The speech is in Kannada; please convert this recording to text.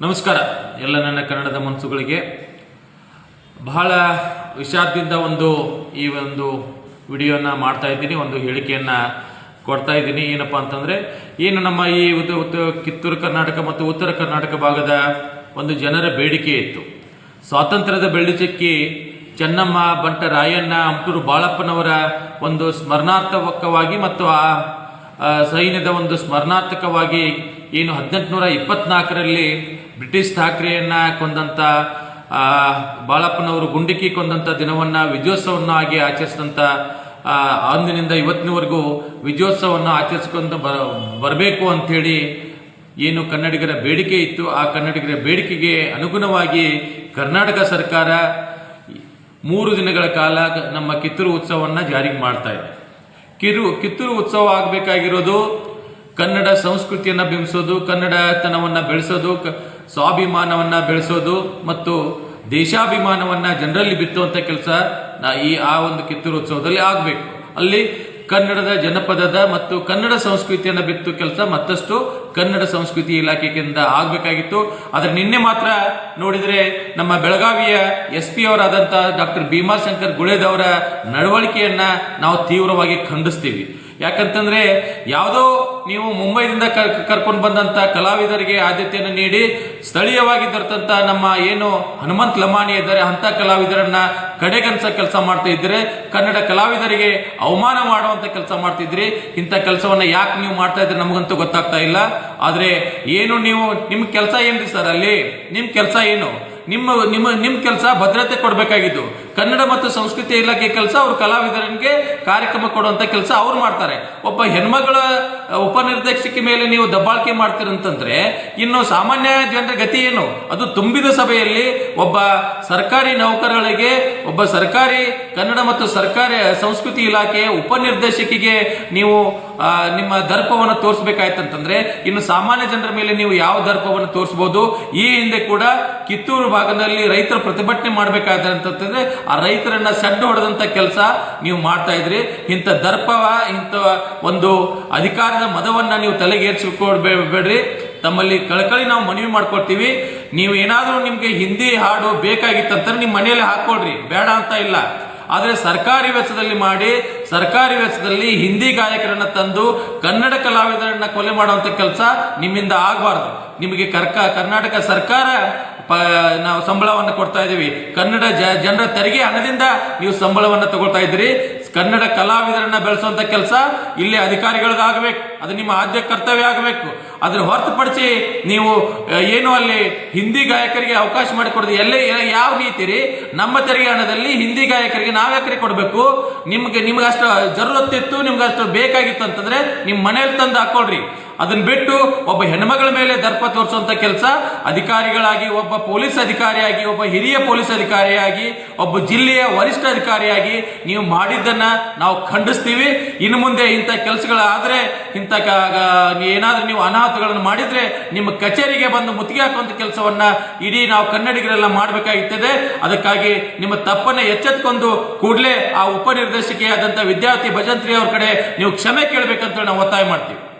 ನಮಸ್ಕಾರ. ಎಲ್ಲ ನನ್ನ ಕನ್ನಡದ ಮನಸ್ಸುಗಳಿಗೆ ಬಹಳ ವಿಷಾದದಿಂದ ಒಂದು ಈ ಒಂದು ವಿಡಿಯೋನ ಮಾಡ್ತಾ ಇದ್ದೀನಿ ಒಂದು ಹೇಳಿಕೆಯನ್ನ ಕೊಡ್ತಾ ಇದ್ದೀನಿ. ಏನಪ್ಪಾ ಅಂತಂದ್ರೆ ಏನು ನಮ್ಮ ಈ ಕಿತ್ತೂರು ಕರ್ನಾಟಕ ಮತ್ತು ಉತ್ತರ ಕರ್ನಾಟಕ ಭಾಗದ ಒಂದು ಜನರ ಬೇಡಿಕೆ ಇತ್ತು. ಸ್ವಾತಂತ್ರ್ಯದ ಬೆಳ್ಳಿಚಕ್ಕಿ ಚೆನ್ನಮ್ಮ ಬಂಟ ರಾಯಣ್ಣ ಅಂಟೂರು ಬಾಳಪ್ಪನವರ ಒಂದು ಸ್ಮರಣಾರ್ಥಕವಾಗಿ ಮತ್ತು ಆ, ಸೈನ್ಯದ ಒಂದು ಸ್ಮರಣಾರ್ಥಕವಾಗಿ ಏನು ಹದಿನೆಂಟುನೂರ ಇಪ್ಪತ್ನಾಲ್ಕರಲ್ಲಿ ಬ್ರಿಟಿಷ್ ಠಾಕ್ರೆಯನ್ನು ಕೊಂದಂತ ಆ, ಬಾಳಪ್ಪನವರು ಗುಂಡಿಕ್ಕಿ ಕೊಂದಂತ ದಿನವನ್ನ ವಿಜಯೋತ್ಸವನ್ನ ಆಗಿ ಆಚರಿಸಿದಂತ ಆ, ಅಂದಿನಿಂದ ಇವತ್ತಿನವರೆಗೂ ವಿಜಯೋತ್ಸವವನ್ನು ಆಚರಿಸ್ಕೊಂತ ಬರ ಬರಬೇಕು ಅಂಥೇಳಿ ಏನು ಕನ್ನಡಿಗರ ಬೇಡಿಕೆ ಇತ್ತು. ಆ ಕನ್ನಡಿಗರ ಬೇಡಿಕೆಗೆ ಅನುಗುಣವಾಗಿ ಕರ್ನಾಟಕ ಸರ್ಕಾರ ಮೂರು ದಿನಗಳ ಕಾಲ ನಮ್ಮ ಕಿತ್ತೂರು ಉತ್ಸವವನ್ನು ಜಾರಿಗೆ ಮಾಡ್ತಾ ಇದೆ. ಕಿರು ಕಿತ್ತೂರು ಉತ್ಸವ ಆಗಬೇಕಾಗಿರೋದು ಕನ್ನಡ ಸಂಸ್ಕೃತಿಯನ್ನು ಬಿಂಬಿಸೋದು, ಕನ್ನಡತನವನ್ನು ಬೆಳೆಸೋದು, ಕ- ಸ್ವಾಭಿಮಾನವನ್ನ ಬೆಳೆಸೋದು ಮತ್ತು ದೇಶಾಭಿಮಾನವನ್ನ ಜನರಲ್ಲಿ ಬಿತ್ತುವಂತ ಕೆಲಸ ಈ ಆ ಒಂದು ಕಿತ್ತೂರು ಉತ್ಸವದಲ್ಲಿ ಆಗಬೇಕು. ಅಲ್ಲಿ ಕನ್ನಡದ ಜನಪದದ ಮತ್ತು ಕನ್ನಡ ಸಂಸ್ಕೃತಿಯನ್ನು ಬಿತ್ತು ಕೆಲಸ ಮತ್ತಷ್ಟು ಕನ್ನಡ ಸಂಸ್ಕೃತಿ ಇಲಾಖೆಯಿಂದ ಆಗಬೇಕಾಗಿತ್ತು. ಆದ್ರೆ ನಿನ್ನೆ ಮಾತ್ರ ನೋಡಿದ್ರೆ ನಮ್ಮ ಬೆಳಗಾವಿಯ ಎಸ್ ಪಿ ಅವರಾದಂಥ ಡಾಕ್ಟರ್ ಭೀಮಾಶಂಕರ್ ಗುಳೇದವರ ನಡವಳಿಕೆಯನ್ನ ನಾವು ತೀವ್ರವಾಗಿ ಖಂಡಿಸ್ತೀವಿ. ಯಾಕಂತಂದ್ರೆ ಯಾವುದೋ ನೀವು ಮುಂಬೈದಿಂದ ಕರ್ಕೊಂಡು ಬಂದಂತ ಕಲಾವಿದರಿಗೆ ಆದ್ಯತೆಯನ್ನು ನೀಡಿ ಸ್ಥಳೀಯವಾಗಿ ದೊರೆತಂತ ನಮ್ಮ ಏನು ಹನುಮಂತ್ ಲಮಾಣಿ ಇದ್ದಾರೆ ಅಂತ ಕಲಾವಿದರನ್ನ ಕಡೆಗನ್ಸ ಕೆಲಸ ಮಾಡ್ತಾ ಇದ್ರೆ, ಕನ್ನಡ ಕಲಾವಿದರಿಗೆ ಅವಮಾನ ಮಾಡುವಂತ ಕೆಲಸ ಮಾಡ್ತಿದ್ರಿ ಇಂಥ ಕೆಲಸವನ್ನ ಯಾಕೆ ನೀವು ಮಾಡ್ತಾ ಇದ್ರೆ ನಮಗಂತೂ ಗೊತ್ತಾಗ್ತಾ ಇಲ್ಲ. ಆದ್ರೆ ಏನು ನೀವು, ನಿಮ್ ಕೆಲಸ ಏನ್ರಿ ಸರ್ ಅಲ್ಲಿ? ನಿಮ್ ಕೆಲಸ ಏನು? ನಿಮ್ಮ ನಿಮ್ಮ ನಿಮ್ಮ ಕೆಲಸ ಭದ್ರತೆ ಕೊಡಬೇಕಾಗಿದ್ದು. ಕನ್ನಡ ಮತ್ತು ಸಂಸ್ಕೃತಿ ಇಲಾಖೆ ಕೆಲಸ, ಅವ್ರ ಕಲಾವಿದರಿಗೆ ಕಾರ್ಯಕ್ರಮ ಕೊಡುವಂತ ಕೆಲಸ ಅವ್ರು ಮಾಡ್ತಾರೆ. ಒಬ್ಬ ಹೆಣ್ಮಗಳ ಉಪ ಉಪನಿರ್ದೇಶಕಿ ಮೇಲೆ ನೀವು ದಬ್ಬಾಳಿಕೆ ಮಾಡ್ತೀರಂತಂದ್ರೆ, ಇನ್ನು ಸಾಮಾನ್ಯ ಜನರ ಗತಿ ಏನು? ಅದು ತುಂಬಿದ ಸಭೆಯಲ್ಲಿ ಒಬ್ಬ ಸರ್ಕಾರಿ ನೌಕರರಿಗೆ, ಒಬ್ಬ ಸರ್ಕಾರಿ ಕನ್ನಡ ಮತ್ತು ಸರ್ಕಾರಿ ಸಂಸ್ಕೃತಿ ಇಲಾಖೆಯ ಉಪನಿರ್ದೇಶಕಿಗೆ ನೀವು ನಿಮ್ಮ ದರ್ಪವನ್ನು ತೋರಿಸಬೇಕಾಯ್ತಂತಂದ್ರೆ, ಇನ್ನು ಸಾಮಾನ್ಯ ಜನರ ಮೇಲೆ ನೀವು ಯಾವ ದರ್ಪವನ್ನು ತೋರಿಸಬಹುದು ಈ ಹಿಂದೆ ಕೂಡ ಕಿತ್ತೂರು ಭಾಗದಲ್ಲಿ ರೈತರು ಪ್ರತಿಭಟನೆ ಮಾಡಬೇಕಾದಂತಂದ್ರೆ ಆ ರೈತರನ್ನ ಸಡ್ಡು ಹೊಡೆದಂತ ಕೆಲಸ ನೀವು ಮಾಡ್ತಾ ಇದ್ರಿ. ಇಂಥ ದರ್ಪವ, ಇಂಥ ಒಂದು ಅಧಿಕಾರದ ಮದವನ್ನ ನೀವು ತಲೆಗೇರಿಸಿಕೊಡ್ಬೇಡ್ರಿ. ತಮ್ಮಲ್ಲಿ ಕಳಕಳಿ ನಾವು ಮನವಿ ಮಾಡ್ಕೊಳ್ತೀವಿ ನೀವು ಏನಾದರೂ ನಿಮ್ಗೆ ಹಿಂದಿ ಹಾಡು ಬೇಕಾಗಿತ್ತಂದ್ರೆ ನಿಮ್ಮ ಮನೆಯಲ್ಲಿ ಹಾಕೊಳ್ರಿ ಬೇಡ ಅಂತ ಇಲ್ಲ. ಆದರೆ ಸರ್ಕಾರಿ ವೆಚ್ಚದಲ್ಲಿ ಮಾಡಿ, ಸರ್ಕಾರಿ ವೆಚ್ಚದಲ್ಲಿ ಹಿಂದಿ ಗಾಯಕರನ್ನ ತಂದು ಕನ್ನಡ ಕಲಾವಿದರನ್ನ ಕೊಲೆ ಮಾಡುವಂತ ಕೆಲಸ ನಿಮ್ಮಿಂದ ಆಗಬಾರ್ದು. ನಿಮಗೆ ಕರ್ಕ, ಕರ್ನಾಟಕ ಸರ್ಕಾರ ಪ, ನಾವು ಸಂಬಳವನ್ನು ಕೊಡ್ತಾ ಇದ್ದೀವಿ. ಕನ್ನಡ ಜ, ಜನರ ತೆರಿಗೆ ಹಣದಿಂದ ನೀವು ಸಂಬಳವನ್ನು ತಗೊಳ್ತಾ ಇದ್ದೀರಿ. ಕನ್ನಡ ಕಲಾವಿದರನ್ನ ಬೆಳೆಸುವಂತ ಕೆಲಸ ಇಲ್ಲಿ ಅಧಿಕಾರಿಗಳಿಗಾಗಬೇಕು. ಅದು ನಿಮ್ಮ ಆದ್ಯ ಕರ್ತವ್ಯ ಆಗಬೇಕು. ಅದ್ರ ಹೊರತುಪಡಿಸಿ ನೀವು ಏನು ಅಲ್ಲಿ ಹಿಂದಿ ಗಾಯಕರಿಗೆ ಅವಕಾಶ ಮಾಡಿಕೊಡೋದು ಎಲ್ಲೇ, ಯಾವ ರೀತಿ ರೀ ನಮ್ಮ ತೆರಿಗೆ ಹಣದಲ್ಲಿ ಹಿಂದಿ ಗಾಯಕರಿಗೆ ನಾವ್ಯಾಕ್ರಿ ಕೊಡಬೇಕು. ನಿಮ್ಗೆ ನಿಮ್ಗೆ ಅಷ್ಟು ಜರುರತ್ತಿತ್ತು ನಿಮ್ಗೆ ಅಷ್ಟು ಬೇಕಾಗಿತ್ತು ಅಂತಂದ್ರೆ ನಿಮ್ಮ ಮನೇಲಿ ತಂದು ಹಾಕೊಳ್ರಿ. ಅದನ್ನ ಬಿಟ್ಟು ಒಬ್ಬ ಹೆಣ್ಮಗಳ ಮೇಲೆ ದರ್ಪ ತೋರಿಸುವಂತ ಕೆಲಸ, ಅಧಿಕಾರಿಗಳಾಗಿ, ಒಬ್ಬ ಪೊಲೀಸ್ ಅಧಿಕಾರಿಯಾಗಿ, ಒಬ್ಬ ಹಿರಿಯ ಪೊಲೀಸ್ ಅಧಿಕಾರಿಯಾಗಿ, ಒಬ್ಬ ಜಿಲ್ಲೆಯ ವರಿಷ್ಠ ಅಧಿಕಾರಿಯಾಗಿ ನೀವು ಮಾಡಿದ್ದನ್ನ ನಾವು ಖಂಡಿಸ್ತೀವಿ. ಇನ್ನು ಮುಂದೆ ಇಂಥ ಕೆಲಸಗಳಾದ್ರೆ, ಇಂಥ ಏನಾದ್ರೂ ನೀವು ಅನಾಹುತಗಳನ್ನು ಮಾಡಿದ್ರೆ ನಿಮ್ಮ ಕಚೇರಿಗೆ ಬಂದು ಮುತ್ತಿಗೆ ಹಾಕುವಂತ ಕೆಲಸವನ್ನ ಇಡೀ ನಾವು ಕನ್ನಡಿಗರೆಲ್ಲ ಮಾಡಬೇಕಾಗುತ್ತದೆ. ಅದಕ್ಕಾಗಿ ನಿಮ್ಮ ತಪ್ಪನ್ನ ಎಚ್ಚೆತ್ಕೊಂಡು ಕೂಡಲೇ ಆ ಉಪನಿರ್ದೇಶಕಿಯಾದಂಥ ವಿದ್ಯಾರ್ಥಿ ಭಜಂತ್ರಿ ಅವ್ರ ಕಡೆ ನೀವು ಕ್ಷಮೆ ಕೇಳಬೇಕಂತ ನಾವು ಒತ್ತಾಯ ಮಾಡ್ತೀವಿ.